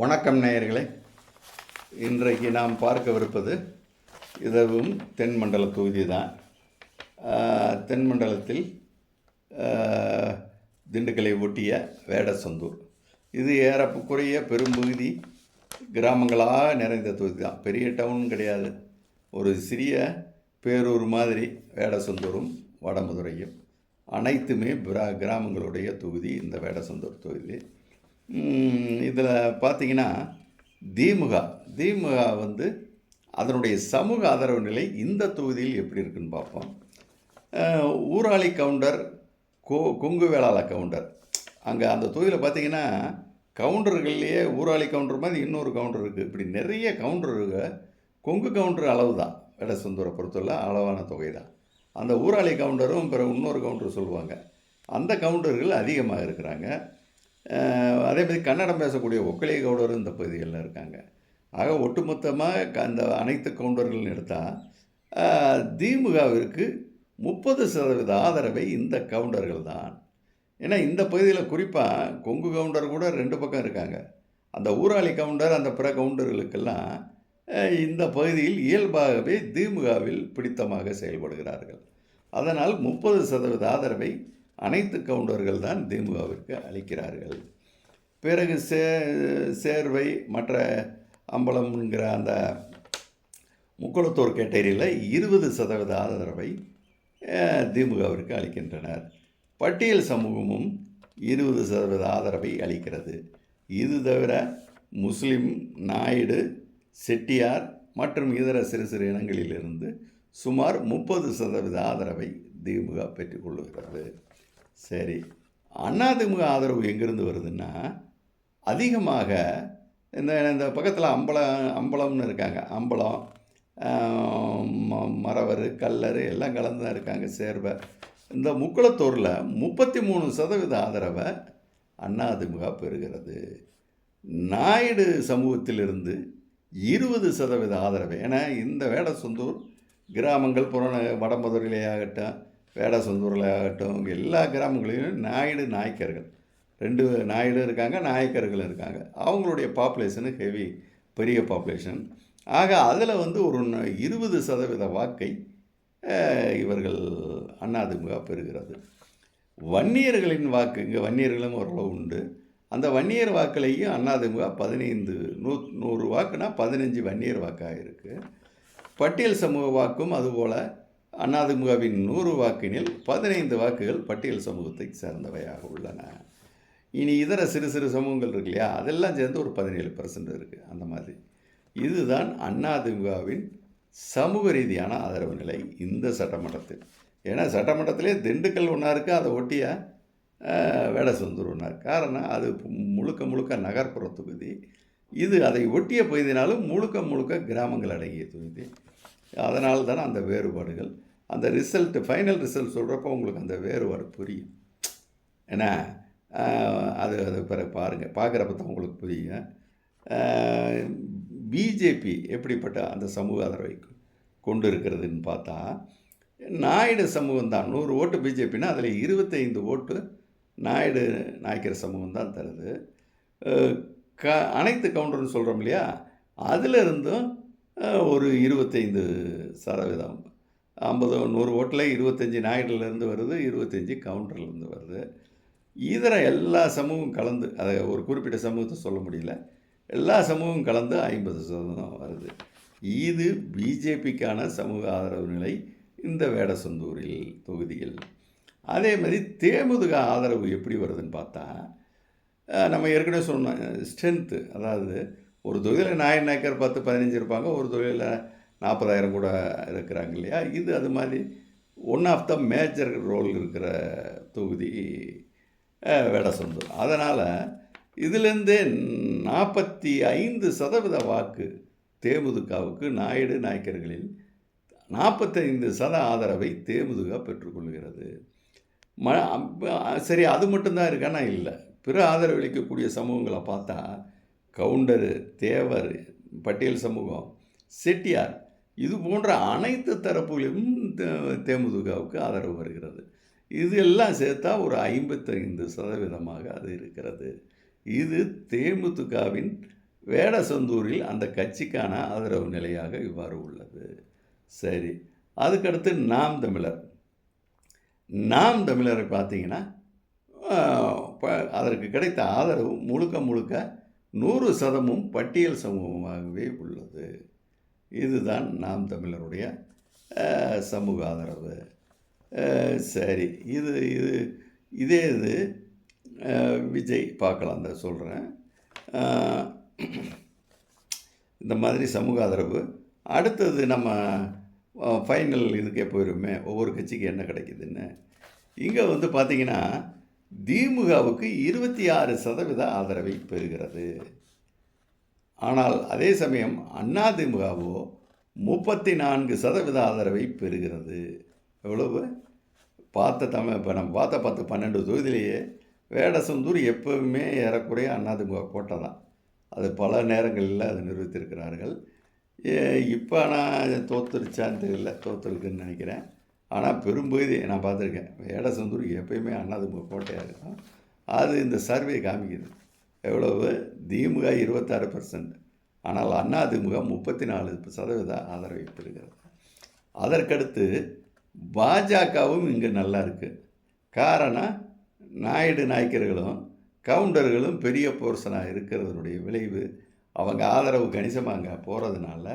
வணக்கம் நேயர்களே. இன்றைக்கு நாம் பார்க்கவிருப்பது இதுவும் தென்மண்டல தொகுதி தான் தென்மண்டலத்தில் திண்டுக்கலை ஒட்டிய வேடசந்தூர். இது ஏறக்குறைய பெரும்பகுதி கிராமங்களாக நிறைந்த தொகுதி தான் பெரிய டவுன் கிடையாது. ஒரு சிறிய பேரூர் மாதிரி வேடசந்தூரும் வடமதுரையும். அனைத்துமே பிரா கிராமங்களுடைய தொகுதி இந்த வேடசந்தூர் தொகுதி. இதில் பார்த்தீங்கன்னா திமுக. திமுக வந்து அதனுடைய சமூக ஆதரவு நிலை இந்த தொகுதியில் எப்படி இருக்குன்னு பார்ப்போம். ஊராளி கவுண்டர் கோ கொங்கு வேளாள கவுண்டர். அங்கே அந்த தொகுதியில் பார்த்தீங்கன்னா கவுண்டர்கள்லேயே ஊராளி கவுண்டர் மாதிரி இன்னொரு கவுண்டர் இருக்குது இப்படி நிறைய கவுண்டர் இருக்கு. கொங்கு கவுண்டர் அளவு தான் வேடசுந்தூரை பொறுத்தவரை அளவான தொகை தான் அந்த ஊராளி கவுண்டரும் பிற இன்னொரு கவுண்டர் சொல்லுவாங்க. அந்த கவுண்டர்கள் அதிகமாக இருக்கிறாங்க. அதே மாதிரி கன்னடம் பேசக்கூடிய ஒக்கலிய கவுடரும் இந்த பகுதிகளில் இருக்காங்க. ஆக ஒட்டுமொத்தமாக க- அந்த அனைத்து கவுண்டர்கள்னு எடுத்தால் திமுகவிற்கு முப்பது சதவீத ஆதரவை இந்த கவுண்டர்கள் தான். ஏன்னா இந்த பகுதியில் குறிப்பாக கொங்கு கவுண்டர் கூட ரெண்டு பக்கம் இருக்காங்க. அந்த ஊராளி கவுண்டர் அந்த பிற கவுண்டர்களுக்கெல்லாம் இந்த பகுதியில் இயல்பாகவே திமுகவில் பிடித்தமாக செயல்படுகிறார்கள். அதனால் முப்பது சதவீத ஆதரவை அனைத்து கவுண்டர்கள் தான் திமுகவிற்கு அளிக்கிறார்கள். பிறகு சே சேர்வை மற்ற அம்பலம்ங்கிற அந்த முக்குளத்தூர் கேட்டேரியில் இருபது சதவீத ஆதரவை திமுகவிற்கு அளிக்கின்றனர். பட்டியல் சமூகமும் இருபது சதவீத ஆதரவை அளிக்கிறது. இது தவிர முஸ்லிம் நாயுடு செட்டியார் மற்றும் இதர சிறு சிறு இனங்களிலிருந்து சுமார் முப்பது சதவீத ஆதரவை திமுக பெற்றுக்கொள்ளுகிறது சரி. அதிமுக ஆதரவு எங்கேருந்து வருதுன்னா அதிகமாக இந்த இந்த பக்கத்தில் அம்பலம் அம்பலம்னு இருக்காங்க. அம்பலம் மரவர் ம- மறவர் கல்லர் எல்லாம் கலந்து தான் இருக்காங்க சேர்வை. இந்த முக்குளத்தூரில் முப்பத்தி மூணு சதவீத ஆதரவை அதிமுக பெறுகிறது. நாயுடு சமூகத்திலிருந்து இருபது சதவீத ஆதரவு. ஏன்னா இந்த வேடசந்தூர் கிராமங்கள் புறந வடமதுரையிலே ஆகட்டும் வேடசந்தூரில் ஆகட்டும் எல்லா கிராமங்களிலும் நாயுடு நாயக்கர்கள். ரெண்டு நாயுடு இருக்காங்க நாயக்கர்கள் இருக்காங்க. அவங்களுடைய பாப்புலேஷனு ஹெவி பெரிய பாப்புலேஷன் ஆக அதில் வந்து ஒரு இருபது சதவீத வாக்கை இவர்கள் அதிமுக பெறுகிறது. வன்னியர்களின் வாக்கு இங்கே வன்னியர்களும் ஓரளவு உண்டு. அந்த வன்னியர் வாக்குலேயும் அதிமுக பதினைந்து நூ நூறு வாக்குனா பதினஞ்சு வன்னியர் வாக்காக இருக்குது பட்டியல் சமூக வாக்கும் அதுபோல் அதிமுகவின் நூறு வாக்கினில் பதினைந்து வாக்குகள் பட்டியல் சமூகத்தை சேர்ந்தவையாக உள்ளன. இனி இதர சிறு சிறு சமூகங்கள் இருக்கு இல்லையா? அதெல்லாம் சேர்ந்து ஒரு பதினேழு பர்சன்ட் இருக்குது அந்த மாதிரி. இதுதான் அதிமுகவின் சமூக ரீதியான ஆதரவு நிலை இந்த சட்டமன்றத்தில். ஏன்னா சட்டமன்றத்திலே திண்டுக்கல் ஒன்றா இருக்குது அதை ஒட்டிய அஹ், வேடசந்தூர் ஒன்றா காரணம் அது முழுக்க முழுக்க நகர்ப்புற தொகுதி. இது அதை ஒட்டிய பகுதினாலும் முழுக்க முழுக்க கிராமங்கள் அடங்கிய தொகுதி. அதனால தானே அந்த வேறுபாடுகள். அந்த ரிசல்ட் ஃபைனல் ரிசல்ட் சொல்கிறப்போ உங்களுக்கு அந்த வேறுபாடு புரியும். ஏன்னா அது அது பிறகு பாருங்கள் பார்க்குறப்ப தான் உங்களுக்கு புரியும். பிஜேபி எப்படிப்பட்ட அந்த சமூக ஆதரவை கொண்டு இருக்கிறதுன்னு பார்த்தா நாயுடு சமூகம் தான். நூறு ஓட்டு பிஜேபின்னா அதில் இருபத்தைந்து ஓட்டு நாயுடு நாய்க்கிற சமூகம் தான் தருது. க அனைத்து கவுண்டர்னு சொல்கிறோம் இல்லையா? அதிலிருந்தும் ஒரு இருபத்தைந்து சதவீதம். ஐம்பது நூறு ஓட்டில் இருபத்தஞ்சி நாயுடுலேருந்து வருது இருபத்தஞ்சி கவுண்டர்லேருந்து வருது. இதர எல்லா சமூகம் கலந்து அதை ஒரு குறிப்பிட்ட சமூகத்தை சொல்ல முடியல எல்லா சமூகம் கலந்து ஐம்பது சதவீதம் வருது. இது பிஜேபிக்கான சமூக ஆதரவு நிலை இந்த வேடசந்தூரில் தொகுதியில். அதே மாதிரி தேமுதுக ஆதரவு எப்படி வருதுன்னு பார்த்தா நம்ம ஏற்கனவே சொன்ன ஸ்ட்ரென்த்து அதாவது ஒரு தொழிலில் நாயன் நாயக்கர் பத்து பதினஞ்சு இருப்பாங்க. ஒரு தொழிலில் நாற்பதாயிரம் கூட இருக்கிறாங்க இல்லையா? இது அது மாதிரி one of the major role இருக்கிற தொகுதி அஹ், வேடசந்தூர் அதனால் இதுலேருந்தே நாற்பத்தி ஐந்து சதவீத வாக்கு தேமுதிகவுக்கு நாயுடு நாயக்கர்களில் நாற்பத்தைந்து சத ஆதரவை தேமுதிக பெற்றுக்கொள்கிறது ம சரி அது மட்டும்தான் இருக்கானா இல்லை. பிற ஆதரவளிக்கக்கூடிய சமூகங்களை பார்த்தா கவுண்டரு தேவர் பட்டியல் சமூகம் செட்டியார் இது போன்ற அனைத்து தரப்புகளிலும் தே- தேமுதிகவுக்கு ஆதரவு வருகிறது. இது எல்லாம் சேர்த்தா ஒரு ஐம்பத்தைந்து சதவீதமாக அது இருக்கிறது. இது தேமுதிகவின் வேடசந்தூரில் அந்த கட்சிக்கான ஆதரவு நிலையாக இவ்வாறு உள்ளது. சரி அதுக்கடுத்து நாம் தமிழர். நாம் தமிழரை பார்த்தீங்கன்னா ப- அதற்கு கிடைத்த ஆதரவு முழுக்க முழுக்க நூறு சதமும் பட்டியல் சமூகமாகவே உள்ளது. இதுதான் நாம் தமிழருடைய சமூக ஆதரவு. சரி இது இது இதே இது விஜய் பார்க்கலாம் அந்த சொல்கிறேன் இந்த மாதிரி சமூக ஆதரவு. அடுத்தது நம்ம ஃபைனல் இதுக்கே போயிருமே ஒவ்வொரு கட்சிக்கு என்ன கிடைக்குதுன்னு. இங்கே வந்து பார்த்திங்கன்னா திமுகவுக்கு இருபத்தி ஆறு சதவீத ஆதரவை பெறுகிறது. ஆனால் அதே சமயம் அதிமுகவோ முப்பத்தி நான்கு சதவீத ஆதரவை பெறுகிறது. எவ்வளவு? பார்த்த தமிழ் இப்போ நம்ம பார்த்த பத்து பன்னெண்டு தொகுதியிலேயே வேடசந்தூர் எப்போவுமே ஏறக்குறைய அதிமுக கோட்டை தான். அது பல நேரங்களில் அது நிறுவித்திருக்கிறார்கள் இப்போ ஆனால் தோத்துருச்சான்னு தெரியல தோத்துருக்குன்னு நினைக்கிறேன். ஆனால் பெரும்பகுதி நான் பார்த்துருக்கேன். வேடசந்தூர் எப்பயுமே அண்ணாதுமுக கோட்டையாக இருக்கும். அது இந்த சர்வே காமிக்குது. எவ்வளவு? திமுக இருபத்தாறு பர்சன்ட் ஆனால் அதிமுக முப்பத்தி நாலு சதவீத ஆதரவை பெறுகிறது அதற்கடுத்து பாஜகவும் இங்கே நல்லா இருக்குது காரணம் நாயுடு நாய்க்கர்களும் கவுண்டர்களும் பெரிய போர்ஷனாக இருக்கிறதனுடைய விளைவு. அவங்க ஆதரவு கணிசமாக அங்கே போகிறதுனால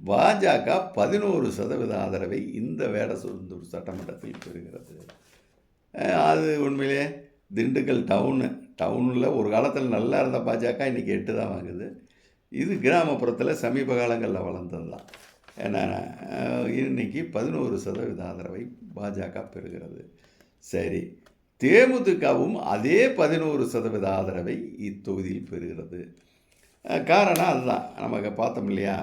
பாஜக பதினோரு சதவீத ஆதரவை இந்த வேடசந்தூர் சட்டமன்றத்தில் பெறுகிறது. அது உண்மையிலே திண்டுக்கல் டவுனு டவுனில் ஒரு காலத்தில் நல்லா இருந்த பாஜக இன்றைக்கி எட்டு தான் வாங்குது. இது கிராமப்புறத்தில் சமீப காலங்களில் வளர்ந்தது தான் ஏன்னா இன்றைக்கி இன்னைக்கு பதினோரு சதவீத ஆதரவை பாஜக பெறுகிறது. சரி தேமுதிகவும் அதே பதினோரு சதவீத ஆதரவை இத்தொகுதியில் பெறுகிறது. காரணம் அதுதான். நமக்கு பார்த்தோம் இல்லையா?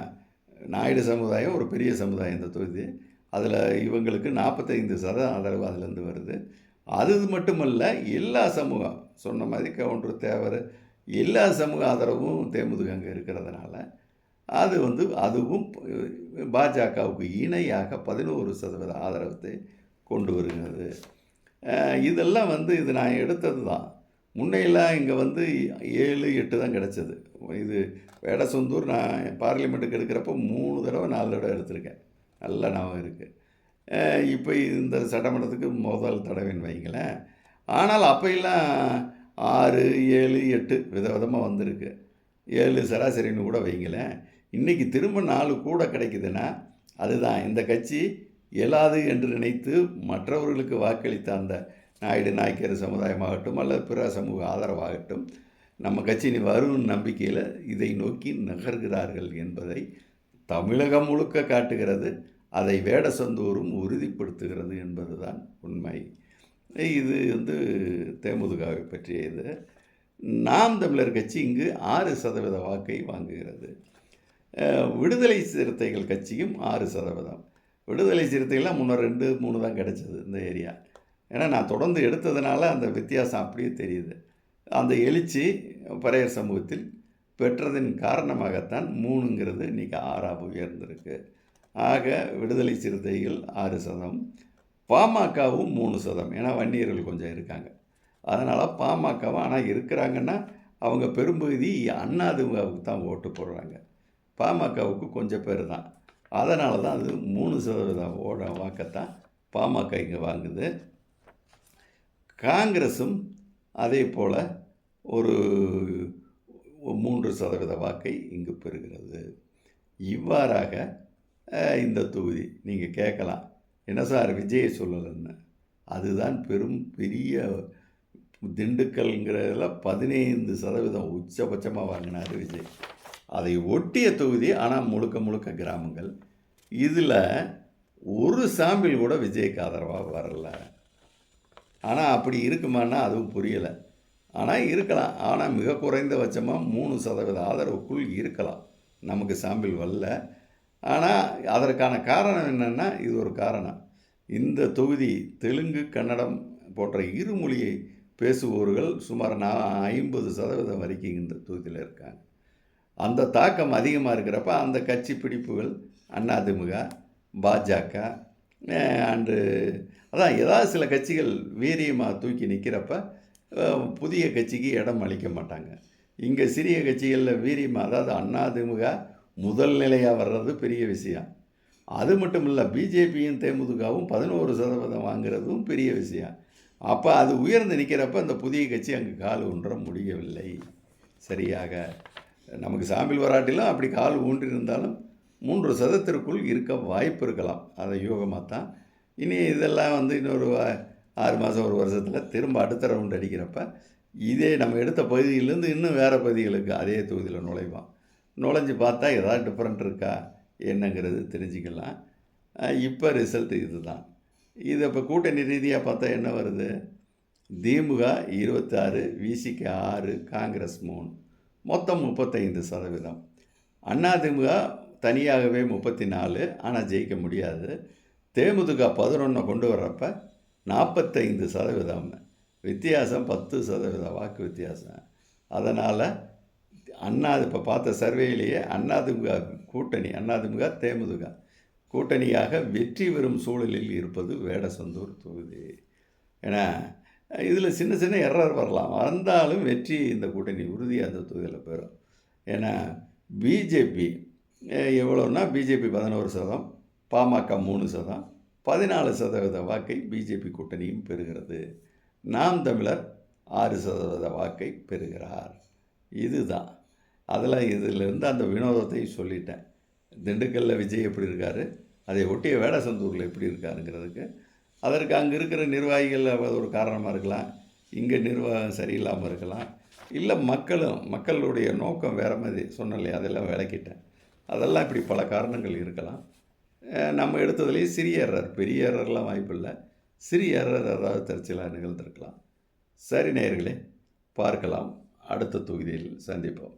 நாயுடு சமுதாயம் ஒரு பெரிய சமுதாயம் இந்த தொகுதி. அதில் இவங்களுக்கு நாற்பத்தைந்து சதவீத ஆதரவு அதுலேருந்து வருது. அது மட்டுமல்ல எல்லா சமூகம் சொன்ன மாதிரி கவுண்டர் தேவர் எல்லா சமூக ஆதரவும் தேமுதுக அங்கே இருக்கிறதுனால அது வந்து அதுவும் பாஜகவுக்கு இணையாக பதினோரு சதவீத ஆதரவத்தை கொண்டு வருகிறது. இதெல்லாம் வந்து இது நான் எடுத்தது தான். முன்னையெல்லாம் இங்கே வந்து ஏழு எட்டு தான் கிடச்சது. இது வேடசந்தூர் நான் பார்லிமெண்ட்டுக்கு எடுக்கிறப்போ மூணு தடவை நாலு தடவை எடுத்திருக்கேன். நல்ல ஞாபகம் இருக்குது இப்போ இந்த சட்டமன்றத்துக்கு முதல் தடவைன்னு வைங்களேன். ஆனால் அப்போயெல்லாம் ஆறு ஏழு எட்டு வித விதமாக வந்திருக்கு. ஏழு சராசரின்னு கூட வைங்களேன். இன்றைக்கி திரும்ப நாலு கூட கிடைக்குதுன்னா அதுதான். இந்த கட்சி இயலாது என்று நினைத்து மற்றவர்களுக்கு வாக்களித்த அந்த நாயுடு நாய்க்கர் சமுதாயமாகட்டும் அல்லது பிற சமூக ஆதரவாகட்டும் நம்ம கட்சி நீ வரும் நம்பிக்கையில் இதை நோக்கி நகர்கிறார்கள் என்பதை தமிழகம் முழுக்க காட்டுகிறது. அதை வேடசந்தூரும் உறுதிப்படுத்துகிறது என்பது தான் உண்மை. இது வந்து தேமுதுகாவை பற்றிய இது. நாம் தமிழர் கட்சி இங்கு ஆறு சதவீத வாக்கை வாங்குகிறது. விடுதலை சிறுத்தைகள் கட்சியும் ஆறு சதவீதம். விடுதலை சிறுத்தைகள்லாம் முன்னே ரெண்டு மூணு தான் கிடச்சிது இந்த ஏரியா. ஏன்னா நான் தொடர்ந்து எடுத்ததுனால அந்த வித்தியாசம் அப்படியே தெரியுது. அந்த எழுச்சி பறையர் சமூகத்தில் பெற்றதின் காரணமாகத்தான் மூணுங்கிறது இன்றைக்கி ஆறாக உயர்ந்திருக்கு. ஆக விடுதலை சிறுத்தைகள் ஆறு சதம் பாமகவும் மூணு சதம். ஏன்னா வன்னியர்கள் கொஞ்சம் இருக்காங்க. அதனால் பாமகவும் ஆனால் இருக்கிறாங்கன்னா அவங்க பெரும்பகுதி அண்ணாதிமுகவுக்கு தான் ஓட்டு போடுறாங்க. பாமகவுக்கு கொஞ்சம் பேர் தான். அதனால தான் அது மூணு சதவீதம் ஓட வாக்கத்தான் பாமக இங்கே வாங்குது. காங்கிரஸும் அதே போல் ஒரு மூன்று சதவீத வாக்கை இங்கு பெறுகிறது. இவ்வாறாக இந்த தொகுதி நீங்கள் கேட்கலாம். என்ன சார் விஜயை சொல்லலைன்னு? அதுதான் பெரும் பெரிய திண்டுக்கல்ங்கிறதுல பதினைந்து சதவீதம் உச்சபட்சமாக வாங்கினார் விஜய். அதை ஒட்டிய தொகுதி ஆனால் முழுக்க முழுக்க கிராமங்கள். இதில் ஒரு சாம்பிள் கூட விஜய்க்கு ஆதரவாக வரல. ஆனால் அப்படி இருக்குமான்னா அதுவும் புரியலை. ஆனால் இருக்கலாம். ஆனால் மிக குறைந்தபட்சமாக மூணு சதவீத ஆதரவுக்குள் இருக்கலாம். நமக்கு சாம்பிள் வரல. ஆனால் அதற்கான காரணம் என்னென்னா இது ஒரு காரணம். இந்த தொகுதி தெலுங்கு கன்னடம் போன்ற இருமொழியை பேசுபவர்கள் சுமார் நான் ஐம்பது சதவீதம் வரைக்கும் இந்த தொகுதியில் இருக்காங்க. அந்த தாக்கம் அதிகமாக இருக்கிறப்ப அந்த கட்சி பிடிப்புகள் அதிமுக பாஜக அண்டு அதான் ஏதாவது சில கட்சிகள் வீரியமாக தூக்கி நிற்கிறப்ப புதிய கட்சிக்கு இடம் அளிக்க மாட்டாங்க. இங்கே சிறிய கட்சிகளில் வீரியம் அதாவது அதிமுக முதல் நிலையாக வர்றது பெரிய விஷயம். அது மட்டும் இல்லை பிஜேபியும் தேமுதிகவும் பதினோரு சதவீதம் வாங்குறதும் பெரிய விஷயம். அப்போ அது உயர்ந்து நிற்கிறப்ப அந்த புதிய கட்சி அங்கே கால் ஊன்ற முடியவில்லை. சரியாக நமக்கு சாம்பிள் வராட்டிலும் அப்படி கால் ஊன்றிருந்தாலும் மூன்று சதத்திற்குள் இருக்க வாய்ப்பு இருக்கலாம். அதை யூகமாக தான் இனி இதெல்லாம் வந்து இன்னொரு ஆறு மாதம் ஒரு வருஷத்தில் திரும்ப அடுத்த ரவுண்ட் அடிக்கிறப்ப இதே நம்ம எடுத்த பகுதியிலேருந்து இன்னும் வேறு பகுதிகளுக்கு அதே தொகுதியில் நுழைவான். நுழைஞ்சு பார்த்தா எதாவது டிஃப்ரெண்ட் இருக்கா? என்னங்கிறது தெரிஞ்சுக்கலாம். இப்போ ரிசல்ட் இதுதான். இது இப்போ கூட்டணி ரீதியாக பார்த்தா என்ன வருது? திமுக இருபத்தாறு விசிகே ஆறு காங்கிரஸ் மூணு. மொத்தம் முப்பத்தைந்து சதவீதம். அதிமுக தனியாகவே முப்பத்தி நாலு ஆனால் ஜெயிக்க முடியாது. தேமுதிக பதினொன்றை கொண்டு வர்றப்ப நாற்பத்தைந்து சதவீதம். வித்தியாசம் பத்து சதவீத வாக்கு வித்தியாசம். அதனால் அண்ணா இப்போ பார்த்த சர்வேயிலேயே அண்ணாதிமுக கூட்டணி அண்ணாதிமுக தேமுதிக கூட்டணியாக வெற்றி பெறும் சூழலில் இருப்பது வேடசந்தூர் தொகுதி. ஏன்னா இதில் சின்ன சின்ன எரர் வரலாம். வந்தாலும் வெற்றி இந்த கூட்டணி உறுதியாக அந்த தொகுதியில் பெறும் ஏன்னா பிஜேபி எவ்வளோன்னா பிஜேபி பதினோரு சதம் பாமக மூணு சதம் பதினாலு சதவீத வாக்கை பிஜேபி கூட்டணியும் பெறுகிறது. நாம் தமிழர் ஆறு சதவீத வாக்கை பெறுகிறார். இதுதான். அதில் இதிலிருந்து அந்த வினோதத்தை சொல்லிட்டேன். திண்டுக்கல்லில் விஜய் எப்படி இருக்கார் அதை ஒட்டிய வேடசந்தூரில் எப்படி இருக்காருங்கிறதுக்கு. அதற்கு அங்கே இருக்கிற நிர்வாகிகள் அது ஒரு காரணமாக இருக்கலாம் இங்கே நிர்வாகம் சரியில்லாமல் இருக்கலாம். இல்லை மக்களும் மக்களுடைய நோக்கம் வேறு மாதிரி சொன்னலையே அதெல்லாம் விளக்கிட்டேன். அதெல்லாம் இப்படி பல காரணங்கள் இருக்கலாம். நம்ம எடுத்ததுலேயே சிறிய எரர் பெரிய எரர்லாம் வாய்ப்பில்லை சிறிய எரர் ஏதாவது தற்செயலாக நிகழ்ந்திருக்கலாம். சரி நேயர்களே பார்க்கலாம். அடுத்த தொகுதியில் சந்திப்போம்.